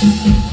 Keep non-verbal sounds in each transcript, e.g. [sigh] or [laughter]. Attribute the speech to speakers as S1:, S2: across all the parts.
S1: 놀아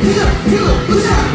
S2: 콘서트 서 그저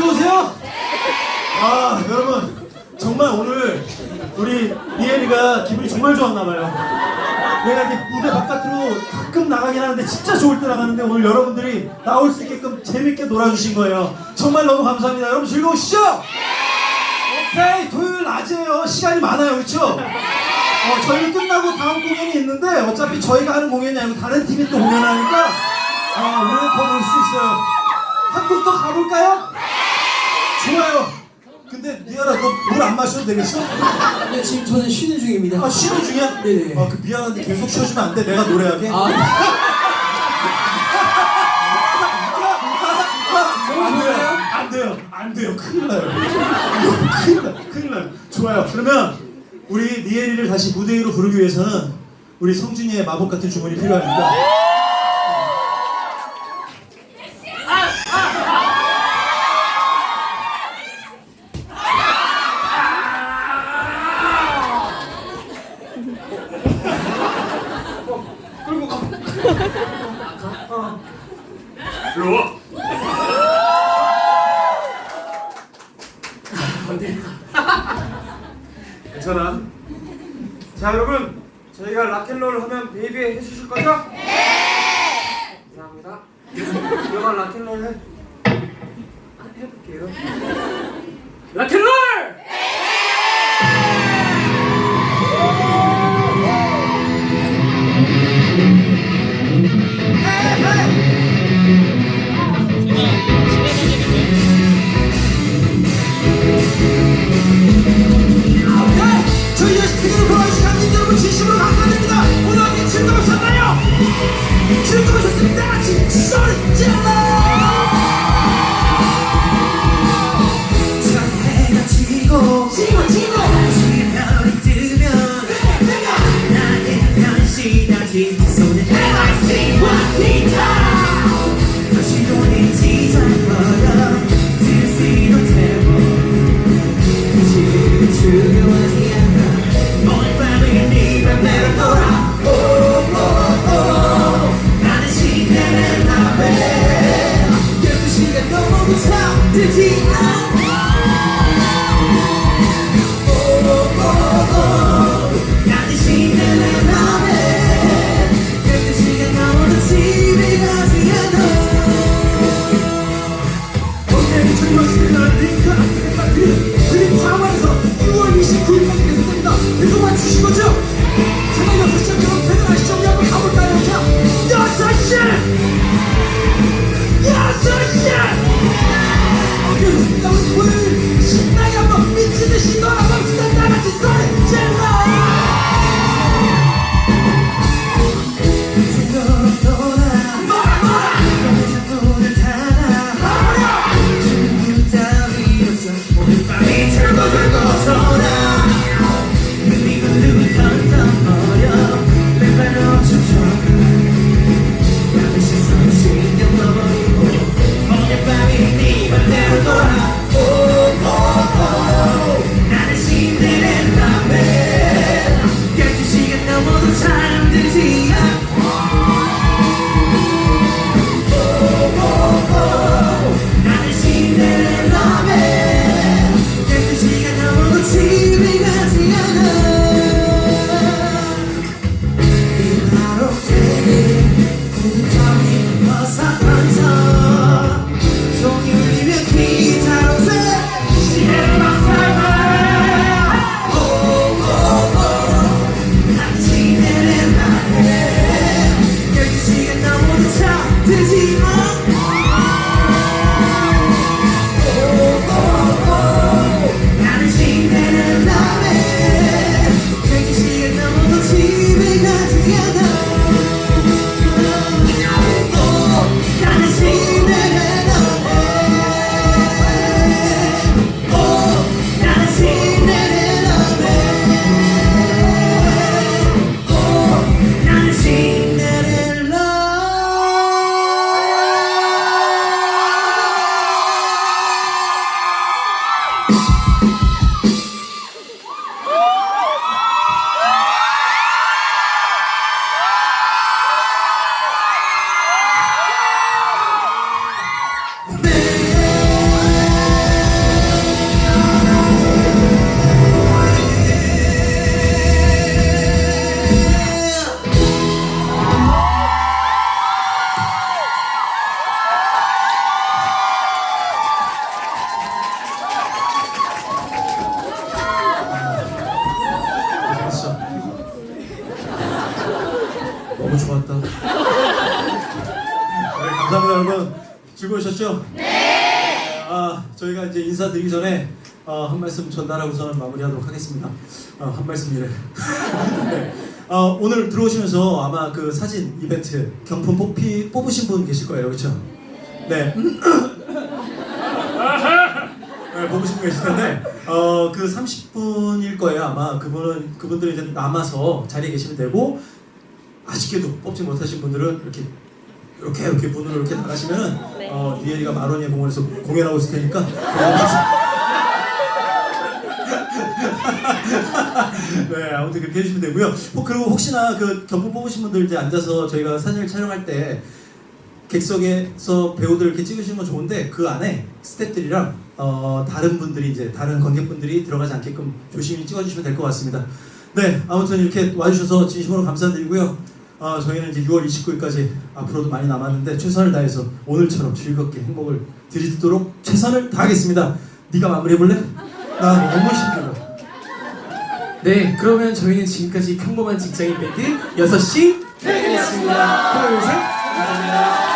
S3: 즐거우세요? 아 여러분 정말 오늘 우리 리엘이가 기분이 정말 좋았나봐요 내가 이렇게 무대 바깥으로 가끔 나가긴 하는데 진짜 좋을 때 나가는데 오늘 여러분들이 나올 수 있게끔 재밌게 놀아주신 거예요 정말 너무 감사합니다 여러분 즐거우시죠? 오케이 토요일 낮이에요 시간이 많아요 그쵸? 어, 저희는 끝나고 다음 공연이 있는데 어차피 저희가 하는 공연이 아니고 다른 팀이 또 공연하니까 어, 우리는 더놀수 있어요 한국 더 가볼까요? 근데 니아라 너물 안 마셔도 되겠어?
S4: 네, 지금 저는 쉬는 중입니다
S3: 아 쉬는 중이야?
S4: 네네.
S3: 아그 미안한데 계속 쉬어주면 안 돼? 내가 노래하게?
S4: 아,
S3: 안 돼요. 안 돼요. 안 돼요. 큰일 나요. 큰일 나. 큰일 나요. 좋아요. 그러면 우리 니에리를 다시 무대 위로 부르기 위해서는 우리 성준이의 마법 같은 주문이 필요하니까.
S2: 들어와. 괜찮아. 자 여러분 저희가 락앤롤 하면 베이비 해주실 거죠? 네. 감사합니다. 영화 락앤롤 해. 아, 해볼게
S3: Now, did he know? never gonna 네. 아 저희가 이제 인사드리기 전에 어, 한 말씀 전달하고서는 마무리하도록 하겠습니다. 어, 한 말씀이래. [laughs] 네. 어, 오늘 들어오시면서 아마 그 사진 이벤트 경품 뽑히, 뽑으신 분 계실 거예요, 그렇죠? 네. [laughs] 네, 뽑으신 분 계실 텐데 어, 그 30분일 거예요 아마 그분은 그분들은 이제 남아서 자리에 계시면 되고 아쉽게도 뽑지 못하신 분들은 이렇게 이렇게 이렇게 문으로 이렇게 나가시면은 어, 리엘이가 마로니에 공원에서 공연하고 있을 테니까 그거 [laughs] 가서 네, 아무튼 그렇게 해주시면 되고요. 혹- 그리고 혹시나 그 경품 뽑으신 분들 이제 앉아서 저희가 사진을 촬영할 때 객석에서 배우들 이렇게 찍으시는 건 좋은데 그 안에 스태프들이랑 어, 다른 분들이 이제 다른 관객분들이 들어가지 않게끔 조심히 찍어주시면 될 것 같습니다. 네, 아무튼 이렇게 와주셔서 진심으로 감사드리고요. 어, 저희는 이제 6월 29일까지 앞으로도 많이 남았는데 최선을 다해서 오늘처럼 즐겁게 행복을 드리도록 최선을 다하겠습니다. 네가 마무리해볼래? 나 너무 힘들어.
S5: 네, 그러면 저희는 지금까지 평범한 직장인 밴드 6시 네, 였습니다. 하나, 둘, 셋. 감사합니다.